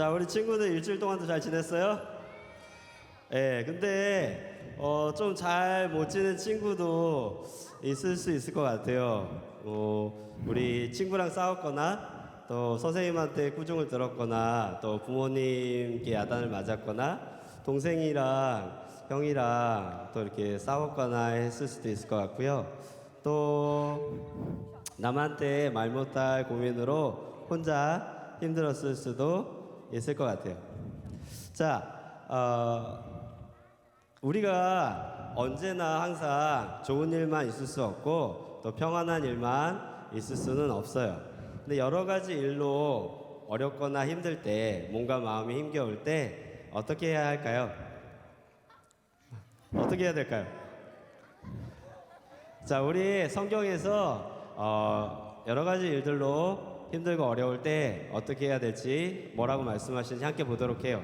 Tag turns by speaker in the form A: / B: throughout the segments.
A: 자, 우리 친구들 일주일 동안도 잘 지냈어요? 예, 근데 어, 좀 잘 못 지낸 친구도 있을 수 있을 것 같아요. 어, 우리 친구랑 싸웠거나 또 선생님한테 꾸중을 들었거나 또 부모님께 야단을 맞았거나 동생이랑 형이랑 또 이렇게 싸웠거나 했을 수도 있을 것 같고요. 또 남한테 말 못할 고민으로 혼자 힘들었을 수도 있을 것 같아요. 자, 어, 우리가 언제나 항상 좋은 일만 있을 수 없고 또 평안한 일만 있을 수는 없어요. 근데 여러 가지 일로 어렵거나 힘들 때, 몸과 마음이 힘겨울 때 어떻게 해야 할까요? 어떻게 해야 될까요? 자, 우리 성경에서 어, 여러 가지 일들로 힘들고 어려울 때 어떻게 해야 될지 뭐라고 말씀하시는지 함께 보도록 해요.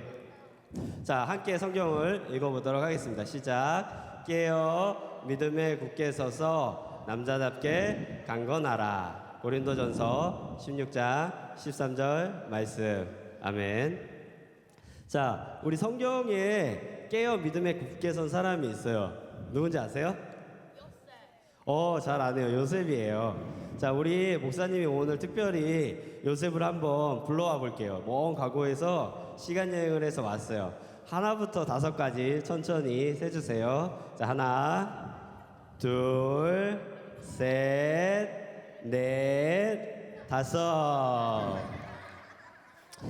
A: 자, 함께 성경을 읽어보도록 하겠습니다. 시작. 깨어 믿음에 굳게 서서 남자답게 강건하라. 고린도전서 16장 13절 말씀. 아멘. 자, 우리 성경에 깨어 믿음에 굳게 선 사람이 있어요. 누군지 아세요? 어, 잘 아네요. 요셉이에요. 자, 우리 목사님이 오늘 특별히 요셉을 한번 불러와 볼게요. 먼 과거에서 시간 여행을 해서 왔어요. 하나부터 다섯까지 천천히 세주세요. 자, 하나, 둘, 셋, 넷, 다섯.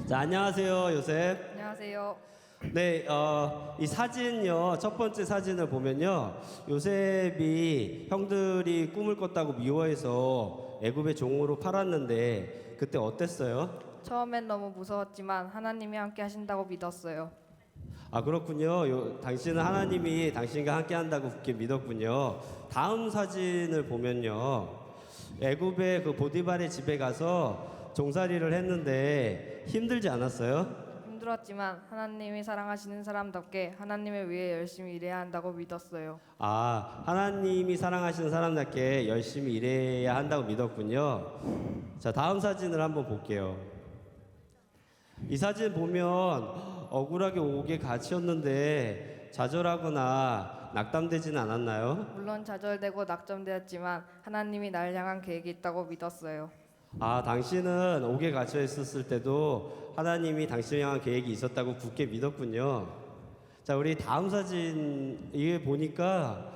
A: 자, 안녕하세요, 요셉.
B: 안녕하세요.
A: 네, 어, 이 사진요, 첫 번째 사진을 보면요, 요셉이 형들이 꿈을 꿨다고 미워해서 애굽의 종으로 팔았는데, 그때 어땠어요?
B: 처음엔 너무 무서웠지만 하나님이 함께 하신다고 믿었어요.
A: 아, 그렇군요. 요, 당신은 하나님이 당신과 함께 한다고 굳게 믿었군요. 다음 사진을 보면요, 애굽의 그 보디발의 집에 가서 종살이를 했는데, 힘들지 않았어요?
B: 힘들었지만 하나님이 사랑하시는 사람답게 하나님을 위해 열심히 일해야 한다고 믿었어요.
A: 아, 하나님이 사랑하시는 사람답게 열심히 일해야 한다고 믿었군요. 자, 다음 사진을 한번 볼게요. 이 사진 보면 억울하게 옥에 갇혔는데 좌절하거나 낙담되지는 않았나요?
B: 물론 좌절되고 낙점되었지만 하나님이 날 향한 계획이 있다고 믿었어요.
A: 아, 당신은 옥에 갇혀 있었을 때도 하나님이 당신을 향한 계획이 있었다고 굳게 믿었군요. 자, 우리 다음 사진 이게 보니까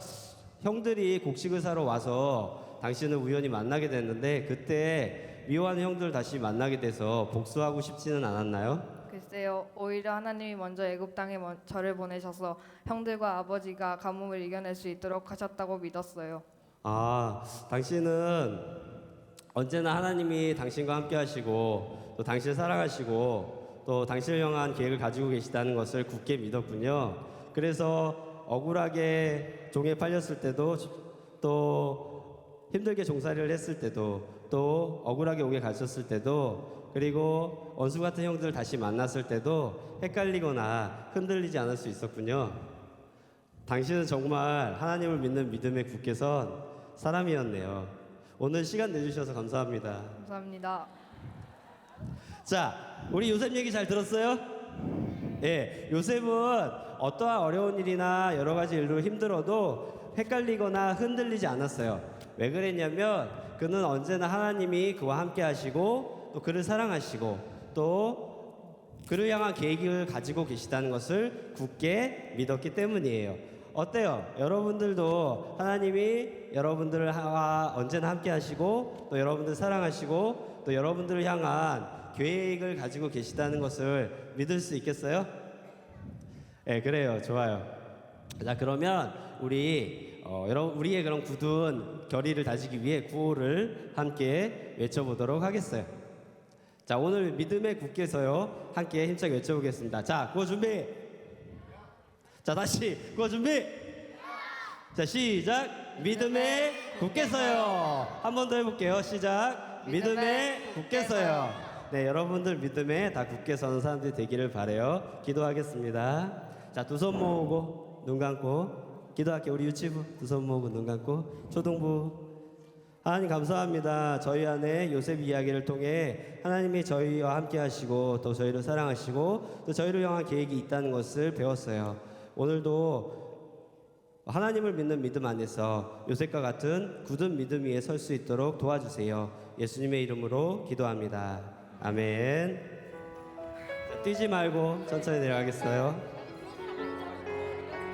A: 형들이 곡식을 사러 와서 당신을 우연히 만나게 됐는데 그때 미워하는 형들 다시 만나게 돼서 복수하고 싶지는 않았나요?
B: 글쎄요, 오히려 하나님이 먼저 애굽 땅에 먼- 저를 보내셔서 형들과 아버지가 가뭄을 이겨낼 수 있도록 하셨다고 믿었어요.
A: 아, 당신은 언제나 하나님이 당신과 함께 하시고 또 당신을 사랑하시고 또 당신을 향한 계획을 가지고 계시다는 것을 굳게 믿었군요. 그래서 억울하게 종에 팔렸을 때도 또 힘들게 종살이를 했을 때도 또 억울하게 옥에 갇혔을 때도 그리고 원수 같은 형들 다시 만났을 때도 헷갈리거나 흔들리지 않을 수 있었군요. 당신은 정말 하나님을 믿는 믿음에 굳게 선 사람이었네요. 오늘 시간 내주셔서 감사합니다.
B: 감사합니다.
A: 자, 우리 요셉 얘기 잘 들었어요? 예, 요셉은 어떠한 어려운 일이나 여러 가지 일로 힘들어도 헷갈리거나 흔들리지 않았어요. 왜 그랬냐면 그는 언제나 하나님이 그와 함께 하시고 또 그를 사랑하시고 또 그를 향한 계획을 가지고 계시다는 것을 굳게 믿었기 때문이에요. 어때요? 여러분들도 하나님이 여러분들을 하- 언제나 함께 하시고 또 여러분들 사랑하시고 또 여러분들을 향한 계획을 가지고 계시다는 것을 믿을 수 있겠어요? 네, 그래요. 좋아요. 자, 그러면 우리 어, 여러분 우리의 그런 굳은 결의를 다지기 위해 구호를 함께 외쳐보도록 하겠어요. 자, 오늘 믿음의 굳게 서요. 함께 힘차게 외쳐보겠습니다. 자, 구호 준비. 자, 다시 구호 준비. 자, 시작. 믿음에 굳게 서요. 한 번 더 해볼게요. 시작. 믿음에 굳게 서요. 네, 여러분들 믿음에 다 굳게 서는 사람들이 되기를 바래요. 기도하겠습니다. 자, 두 손 모으고 눈 감고 기도할게요. 우리 유치부 두 손 모으고 눈 감고 초등부 하나님 감사합니다. 저희 안에 요셉 이야기를 통해 하나님이 저희와 함께 하시고 또 저희를 사랑하시고 또 저희를 향한 계획이 있다는 것을 배웠어요. 오늘도 하나님을 믿는 믿음 안에서 요셉과 같은 굳은 믿음 위에 설 수 있도록 도와주세요. 예수님의 이름으로 기도합니다. 아멘. 자, 뛰지 말고 천천히 내려가겠어요.